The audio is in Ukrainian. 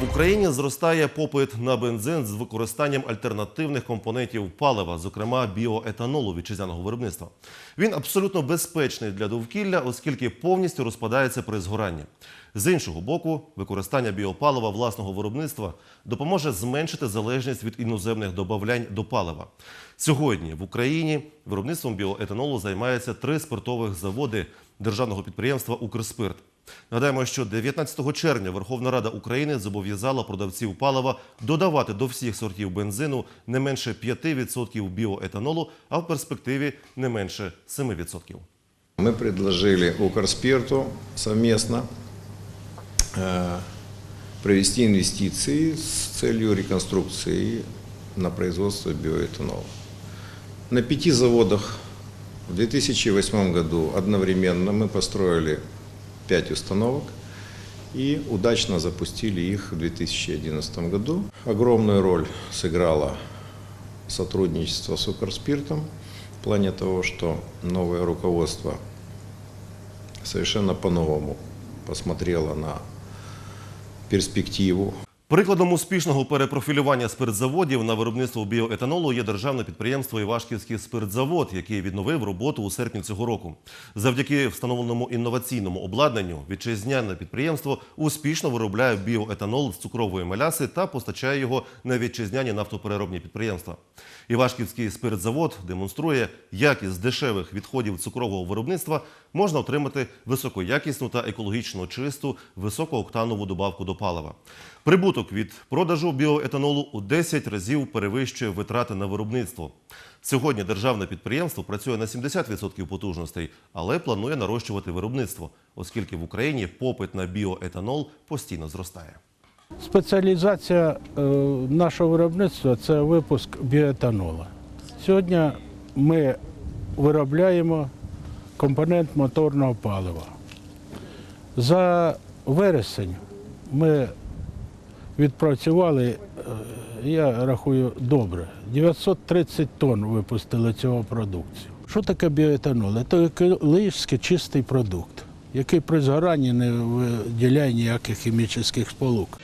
В Україні зростає попит на бензин з використанням альтернативних компонентів палива, зокрема біоетанолу вітчизняного виробництва. Він абсолютно безпечний для довкілля, оскільки повністю розпадається при згоранні. З іншого боку, використання біопалива власного виробництва допоможе зменшити залежність від іноземних добавлянь до палива. Сьогодні в Україні виробництвом біоетанолу займаються три спиртових заводи державного підприємства Укрспирт. Нагадаємо, що 19 червня Верховна Рада України зобов'язала продавців палива додавати до всіх сортів бензину не менше 5% біоетанолу, а в перспективі не менше 7%. Мы предложили Укрспирту совместно э, провести инвестиции с целью реконструкции на производство биоэтанола. На пяти заводах в 2008 году одновременно мы построили пять установок и удачно запустили их в 2011 году. Огромную роль сыграло сотрудничество с Укрспиртом в плане того, что новое руководство совершенно по-новому посмотрело на перспективу Прикладом успішного перепрофілювання спиртзаводів на виробництво біоетанолу є державне підприємство Івашківський спиртзавод, який відновив роботу у серпні цього року. Завдяки встановленому інноваційному обладнанню вітчизняне підприємство успішно виробляє біоетанол з цукрової меляси та постачає його на вітчизняні нафтопереробні підприємства. Івашківський спиртзавод демонструє, як із дешевих відходів цукрового виробництва можна отримати високоякісну та екологічно чисту високооктанову добавку до палива. Прибуток від продажу біоетанолу у 10 разів перевищує витрати на виробництво. Сьогодні державне підприємство працює на 70% потужностей, але планує нарощувати виробництво, оскільки в Україні попит на біоетанол постійно зростає. Спеціалізація е, нашого виробництва це випуск біоетанола. Сьогодні ми виробляємо компонент моторного палива. За вересень ми відпрацювали, е, я рахую, добре. 930 тонн випустили цього продукцію. Що таке біоетанол? Це екологічно чистий продукт, який при згоранні не виділяє ніяких хімічних сполук.